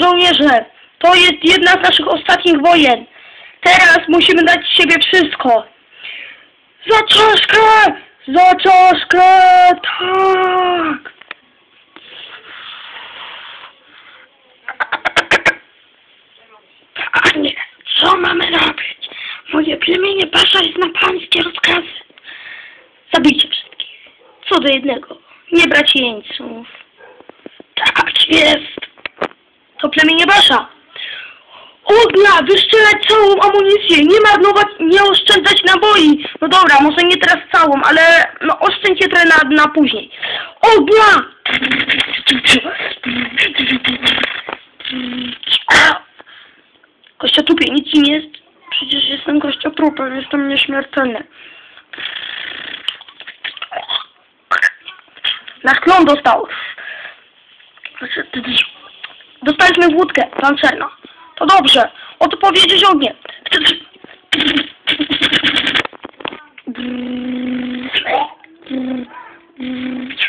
żołnierze, to jest jedna z naszych ostatnich wojen. Teraz musimy dać z siebie wszystko. Za czaszkę! Za czaszkę! Tak! Panie, co mamy robić? Moje plemienie pasza jest na pańskie rozkazy. Zabijcie wszystkich. Co do jednego. Nie brać jeńców. Tak jest. To plemienie Basza. Ognia! Wyszczelać całą amunicję! Nie marnować, nie oszczędzać naboi! No dobra, może nie teraz całą, ale no oszczędźcie trochę na, na później. Ognia! Kościotupie, nic nie jest. Przecież jestem kościotrupem, jestem nieśmiertelny. Nasz klon dostał. Dostaliśmy wódkę pancerną. To dobrze. Odpowiedzieć ognie.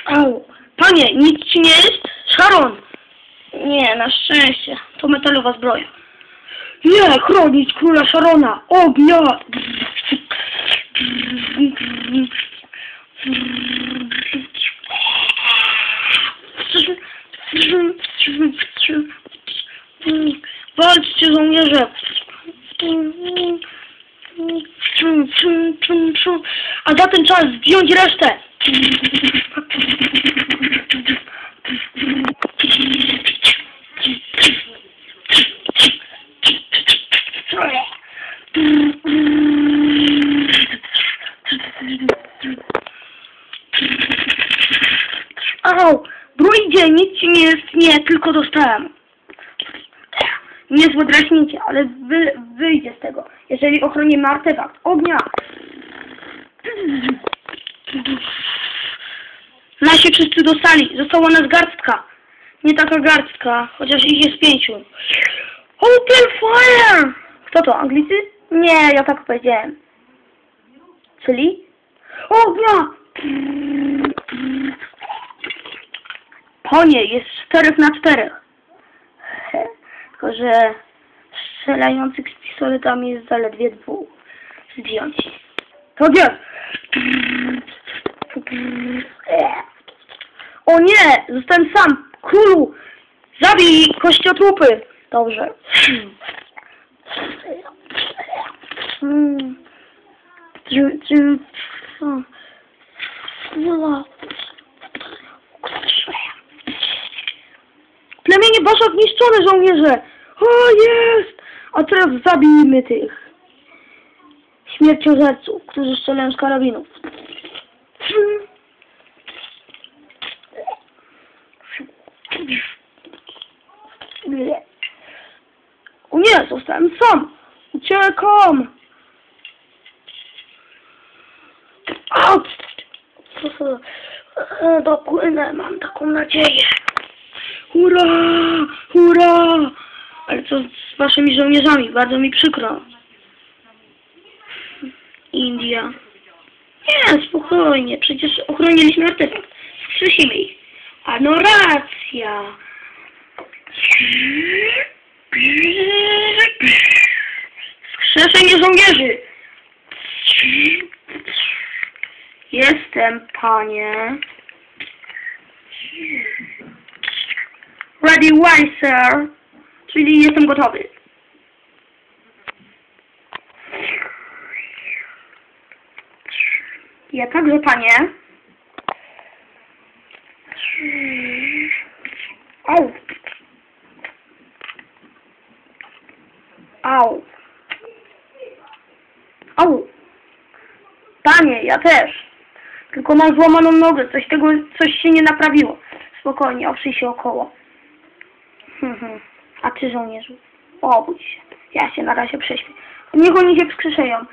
Au. Panie, nic ci nie jest? Sharon! Nie, na szczęście. To metalowa zbroja. Nie, chronić króla Sharona! Ognia! Walczcie żołnierze! A za ten czas zdjąć resztę! Au! Druidzie, nic ci nie jest, nie, tylko dostałem. Niezłe draśnięcie, ale wy, wyjdzie z tego, jeżeli ochronimy artefakt ognia. Nasi wszyscy dostali, została nas garstka. Nie taka garstka, chociaż ich jest pięciu. Open fire! Kto to, Anglicy? Nie, ja tak powiedziałem. Czyli? Ognia! Konie, jest czterech na czterech. Tylko, że strzelających z pistoletami jest zaledwie dwóch. Zdjąć. To gdzie? O nie! Zostałem sam! Królu! Zabij kościotrupy! Dobrze. Plemienie Basza zniszczone, żołnierze! O, jest! A teraz zabijmy tych śmierciożerców, którzy strzelają z karabinów. O nie, zostałem sam! Uciekam! Dopłynę, mam taką nadzieję. Hurra! Hurra! Ale co z waszymi żołnierzami? Bardzo mi przykro. India. Nie, spokojnie. Przecież ochroniliśmy artefakt. Skrzesimy ich. A no racja. Skrzeszenie żołnierzy. Jestem, panie. Ready, why, sir? Czyli jestem gotowy. Ja także, panie. Au. Au. Au. Panie, ja też. Tylko mam złamaną nogę, coś tego, coś się nie naprawiło. Spokojnie, oprzyj się około. Mhm. A ty żołnierzu, obudź się. Ja się na razie prześpię. Niech oni się wskrzeszeją.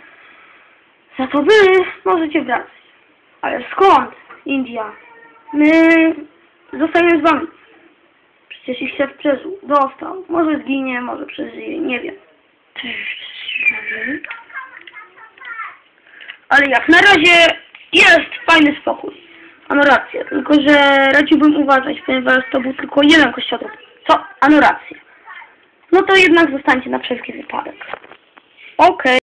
Za to wy możecie wracać. Ale skąd, India? My zostajemy z wami. Przecież ich się przeżył. Dostał. Może zginie, może przeżyje, nie wiem. Ale jak na razie jest fajny spokój. Ano rację, tylko że radziłbym uważać, ponieważ to był tylko jeden kościotrup. Co? Ano rację. No to jednak zostańcie na wszelki wypadek. Okej.